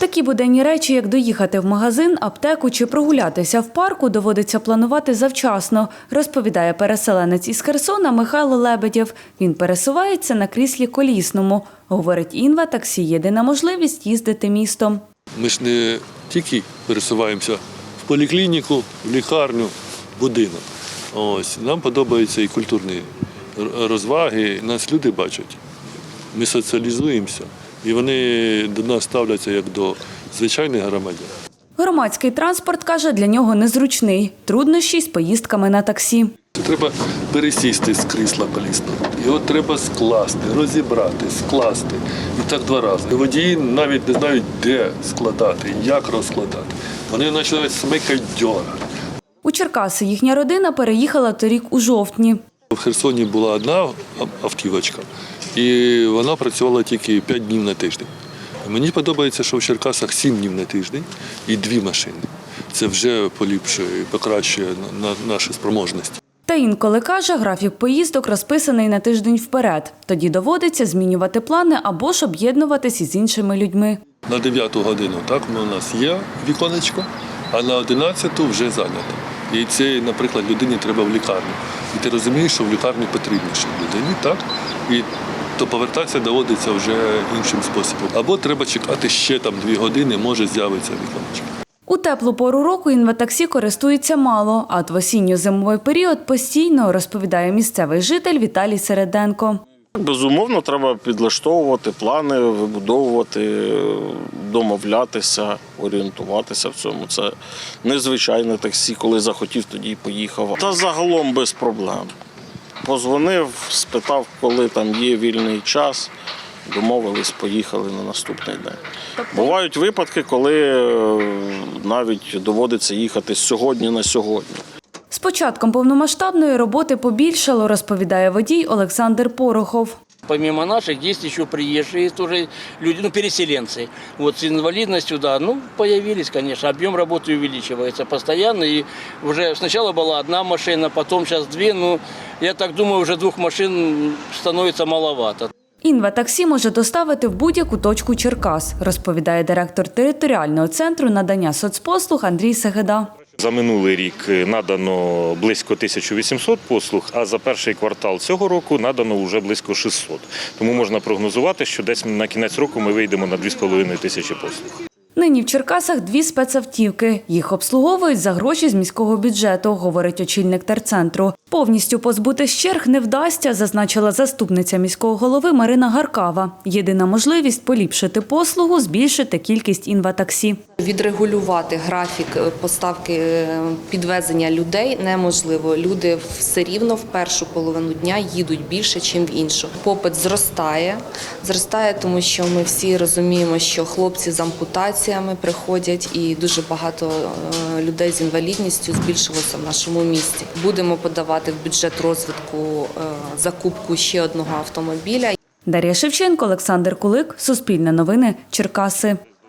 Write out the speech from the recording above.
Такі буденні речі, як доїхати в магазин, аптеку чи прогулятися в парку, доводиться планувати завчасно, розповідає переселенець із Херсона Михайло Лебедєв. Він пересувається на кріслі колісному. Говорить, інва таксі єдина можливість їздити містом. Ми ж не тільки пересуваємося в поліклініку, в лікарню, в будинок. Ось нам подобаються і культурні розваги. Нас люди бачать. Ми соціалізуємося, і вони до нас ставляться як до звичайних громадян. Громадський транспорт, каже, для нього незручний. Труднощі з поїздками на таксі. Треба пересісти з крісла колісного. Його треба скласти, розібрати, скласти. І так два рази. Водії навіть не знають, де складати, як розкладати. Вони починають смикати дьоргати. У Черкаси їхня родина переїхала торік у жовтні. В Херсоні була одна автівочка, і вона працювала тільки 5 днів на тиждень. Мені подобається, що в Черкасах 7 днів на тиждень і дві машини. Це вже поліпшує і покращує на- на наші спроможності. Та інколи каже, графік поїздок розписаний на тиждень вперед. Тоді доводиться змінювати плани або ж об'єднуватись із іншими людьми. На 9 годину так у нас є віконечко, а на 11 вже зайнято. І це, наприклад, людині треба в лікарню. І ти розумієш, що в лікарні потрібніше людині, так? І то повертатися доводиться вже іншим способом. Або треба чекати ще там дві години, може з'явиться віконечко. У теплу пору року інватаксі користується мало, а от в осінньо-зимовий період постійно, розповідає місцевий житель Віталій Середенко. Безумовно, треба підлаштовувати плани, вибудовувати, домовлятися, орієнтуватися в цьому. Це незвичайне таксі, коли захотів, тоді й поїхав. Та загалом без проблем. Позвонив, спитав, коли там є вільний час. Домовились, поїхали на наступний день. Бувають випадки, коли е, навіть доводиться їхати з сьогодні на сьогодні З початком повномасштабної роботи побільшало, розповідає водій Олександр Порохов. Помимо наших есть еще приезжие тоже люди, ну, переселенцы. Вот с инвалидностью, да, ну, появились, конечно, объем работы увеличивается постоянно. И уже сначала была одна машина, потом сейчас две, ну, я так думаю, уже двух машин становится маловато. Інватаксі може доставити в будь-яку точку Черкас, розповідає директор територіального центру надання соцпослуг Андрій Сегеда. За минулий рік надано близько 1800 послуг, а за перший квартал цього року надано вже близько 600. Тому можна прогнозувати, що десь на кінець року ми вийдемо на 2,5 тисячі послуг. Нині в Черкасах дві спецавтівки. Їх обслуговують за гроші з міського бюджету, говорить очільник терцентру. Повністю позбутись черг не вдасться, зазначила заступниця міського голови Марина Гаркава. Єдина можливість поліпшити послугу, збільшити кількість інватаксі. Відрегулювати графік е, поставки е, підвезення людей неможливо. Люди все рівно в першу половину дня їдуть більше, ніж в іншу. Попит зростає. Зростає, тому що ми всі розуміємо, що хлопці з ампутаціями приходять, і дуже багато е, людей з інвалідністю збільшилося в нашому місті. Будемо подавати в бюджет розвитку е, закупку ще одного автомобіля. Дар'я Шевченко, Олександр Кулик, Суспільне новини, Черкаси.